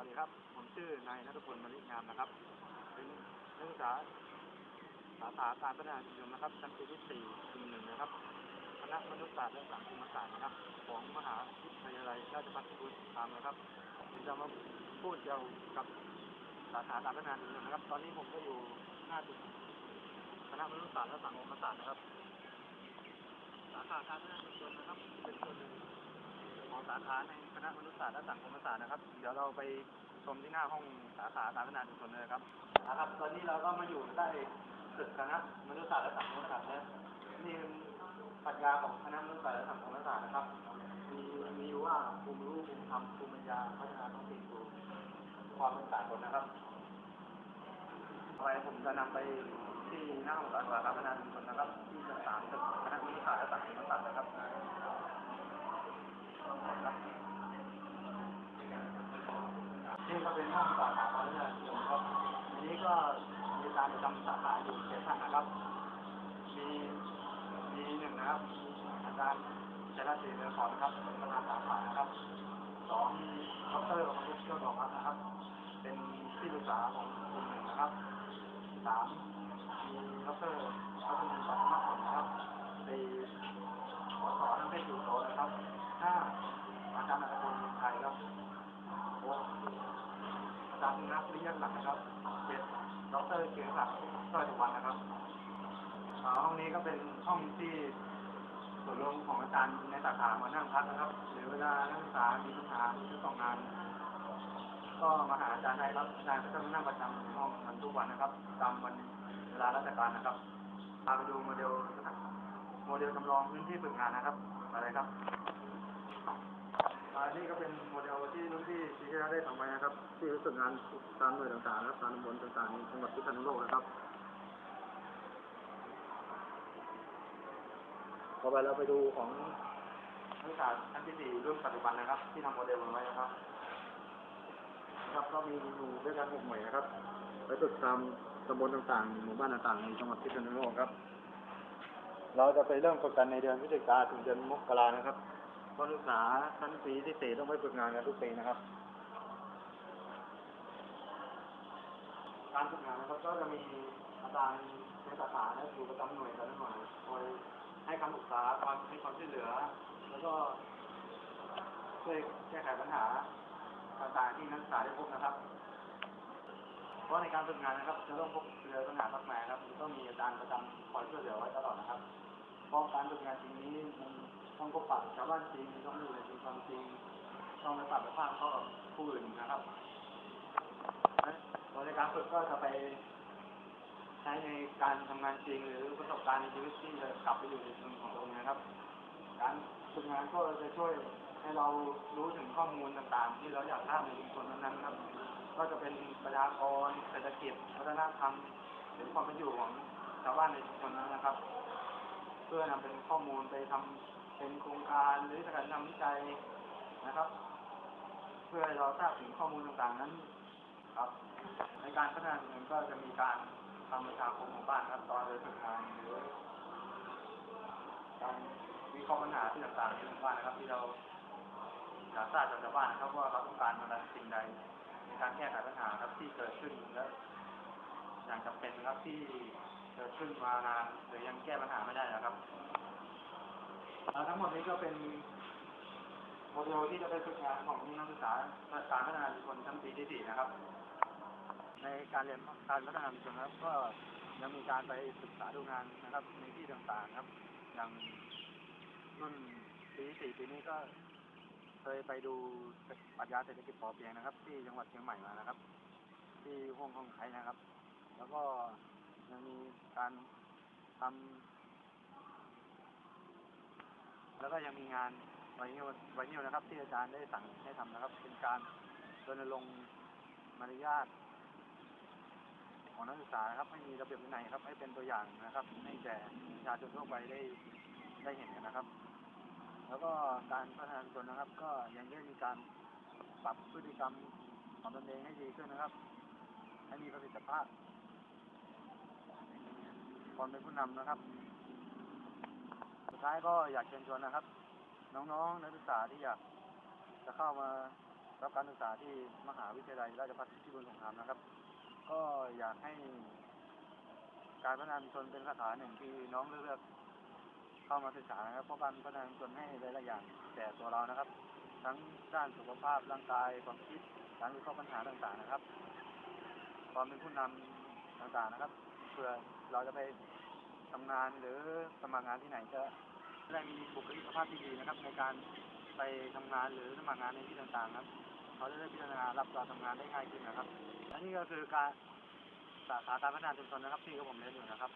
วัสดีครับ ผมชื่อนายนัทพลมณิงามนะครับ เป็นนักศึกษาสาขาการพัฒนาชุมชนนะครับชั้นปีที่สี่ปีหนึ่งนะครับ คณะมนุษยศาสตร์และสังคมศาสตร์นะครับ ของมหาวิทยาลัยราชภัฏพิบูลสงคามนะครับผมจะมาพูดเกี่ยวกับสาขาการพัฒนาชุมชนนะครับ ตอนนี้ผมก็อยู่หน้าตึกคณะมนุษยศาสตร์และสังคมศาสตร์นะครับ สาขาการพัฒนาชุมชนนะครับ เป็นส่วนหนึ่ง สาขาในคณะมนุษยศาสตร์และสังคมศาสตร์นะครับ เดี๋ยวเราไปชมที่หน้าห้องสาขาการพัฒนาชุมชนเลยครับนะครับ ตอนนี้เราก็มาอยู่ใต้ตึกคณะมนุษยศาสตร์และสังคมศาสตร์นะนี่เป็นปรัชญาของคณะมนุษยศาสตร์และสังคมศาสตร์นะครับ มีมีอยู่ว่าภูมิรู้ภูมิธรรมภูมิปัญญาพัฒนาท้องถิ่นสู่ความเป็นสากลนะครับต่อไปผมจะนำไปที่หน้าห้องสาขาการพัฒนาชุมชนนะครับ ที่ชั้นสามตึกคณะมนุษยศาสตร์และสังคมศาสตร์นะครับ นี่ก็เป็นห้องสาขาการเงินครับอันนี้ ก็มีอาจารย์ประจำสาขาอยู่เจ็ดท่านนะครับ มีมีหนึ่งนะครับอาจารย์ชัยรัตน์ศรีเนือขอนะครับเป็นประธานสาขานะครับสองมีดรมารุษเชี่ยวดอกครับนะครับ เป็นที่ปรึกษาของกลุ่มหนึ่งนะครับสามมีดรรัตนศักดิ์มากผลนะครับสี่สสนันเทศอยู่โตนะครับห้าอาจารย์อัตพลไทยครับหกอาจารย์นักวิทยาศาสตร์นะครับ ดรเกียรติศักดิ์สวัสดิวันนะครับอ่าห้องนี้ก็เป็นห้องที่ส่วนรวมของอาจารย์ในสาขามานั่งพักนะครับหรือเวลานักศึกษามีปัญหาหรือต้องงาน ก็มาหาอาจารย์ได้ครับอาจารย์ก็จะมานั่งประจำห้องกันทุกวันนะครับ ตามวันเวลาราชการนะครับพาไปดูโมเดลโมเดลจำลองพื้นที่ฝึกงานนะครับ อะไรครับ อ่านี่ก็เป็นโมเดลที่รุ่นพี่ปีที่แล้ได้ทำไว้นะครับที่รู้สึกงานตามหน่วยต่างๆนะครับตามตำบลต่างๆในจังหวัดพิษณุโลกนะครับต่อไปเราไปดูของนักศึกษาชั้นที่สี่รุ่นปัจจุบันนะครับ ที่ทำโมเดลมาไว้นะครับครับก็มีหมู่ด้วยกันหกหน่วยนะครับไปฝึกตามตำบลต่างๆหมู่บ้านต่างๆในจังหวัดพิษณุโลกครับ เราจะไปเริ่มฝึกกันในเดือนพฤศจิกาถึงเดือนมกรานะครับ กศึกษาชั้นปีที่สี่ต้องไปฝึกงานกันทุกปีนะครับ การฝึกงานนะครับก็จะมีอาจารย์ในสาขาและอยู่ประจำหน่วยแต่ละหน่วยคอยให้คำปรึกษาความให้ความช่วยเหลือ แล้วก็ช่วยแก้ไขปัญหาต่างๆที่นักศึกษาได้พบนะครับเพราะในการฝึกงานนะครับจะต้องพบเจอปัญหามากมายครับต้องมีอาจารย์ประจำคอยช่วยเหลือไว้ตลอดนะครับเพราะการฝึกงานจริงนี้มัน ต้องพบปะกับชาวบ้านจริงต้องอยู่ในจริงความจริงต้องไปปรับไปพลาดเข้ากับผู้อื่นนะครับและโดยในการฝึกก็จะไปใช้ในการทำงานจริงหรือประสบการณ์ในชีวิตที่จะกลับไปอยู่ในชุมของตัวเองนะครับ การฝึกงานก็จะช่วยให้เรารู้ถึงข้อมูลต่างๆ ที่เราอยากทราบในชุมชนนั้นๆครับ ก็จะเป็นประชากรเศรษฐกิจวัฒนธรรมหรือความเป็นอยู่ของชาวบ้านในชุมชนนั้นนะครับ เพื่อนำเป็นข้อมูลไปทำ เป็นโครงการหรือการทำวิจัยนะครับ เพื่อเราทราบถึงข้อมูลต่างๆนั้นครับ ในการพัฒนาชุมชนก็จะมีการทำประชาคมหมู่บ้านครับตอนเราฝึกงานหรือการวิเคราะห์ปัญหาที่ต่างๆในหมู่บ้านนะครับ ที่เราอยากทราบจากชาวบ้านนะครับว่าเขาต้องการอะไรสิ่งใดในการแก้ไขปัญหาครับที่เกิดขึ้นและอย่างจำเป็นครับที่เกิดขึ้นมานานหรือยังแก้ปัญหาไม่ได้นะครับเอ่อ ทั้งหมดนี้ก็เป็นโมเดลที่จะไปฝึกงานของนักศึกษาการพัฒนาชุมชนชั้นปีที่สี่นะครับ ในการเรียนการพัฒนาชุมชนครับ ก็ยังมีการไปศึกษาดูงานนะครับ ในที่ต่างๆครับ อย่างรุ่นปีที่สี่ปีนี้ก็เคยไปดูปรัชญาเศรษฐกิจพอเพียงนะครับ ที่จังหวัดเชียงใหม่มานะครับ ที่ห้องห้องไทยนะครับ แล้วก็ยังมีการทำ แล้วก็ยังมีงานไวนิวไวนิวนะครับ ที่อาจารย์ได้สั่งให้ทำนะครับ เป็นการรณรงค์มารยาทของนักศึกษานะครับให้มีระเบียบวินัยครับ ให้เป็นตัวอย่างนะครับ ให้แก่ประชาชนทั่วไปได้ได้เห็นกันนะครับ แล้วก็การพัฒนาชุมชนนะครับ ก็ยังได้มีการปรับพฤติกรรมของตนเองให้ดีขึ้นนะครับ ให้มีประสิทธิภาพความเป็นผู้นำนะครับ ดท้ายก็อยากเชิญชวนนะครับ น้องๆนักศึกษาที่อยากจะเข้ามารับการศึกษาที่มหาวิทยาลัยราชภัฏพิบูลสงครามนะครับ ก็อยากให้การพัฒนาชุมชนเป็นสาขาหนึ่งที่น้องเลือกเข้ามาศึกษานะครับเพราะการพัฒนาชุมชนให้หลายๆอย่างแต่ตัวเรานะครับ ทั้งด้านสุขภาพร่างกายความคิดการวิเคราะห์ปัญหาต่างๆนะครับ ความเป็นผู้นำต่างๆนะครับเพื่อเราจะไปทำงานหรือสมัครงานที่ไหนจะ ได้มีบุคลิกภาพที่ดีนะครับ ในการไปทำงานหรือสมัครงานในที่ต่างๆครับเขาจะได้พิจารณารับเราทำงานได้ง่ายขึ้นนะครับและนี่ก็คือการสาขาการพัฒนาชุมชนนะครับที่ผมเรียนอยู่นะครับ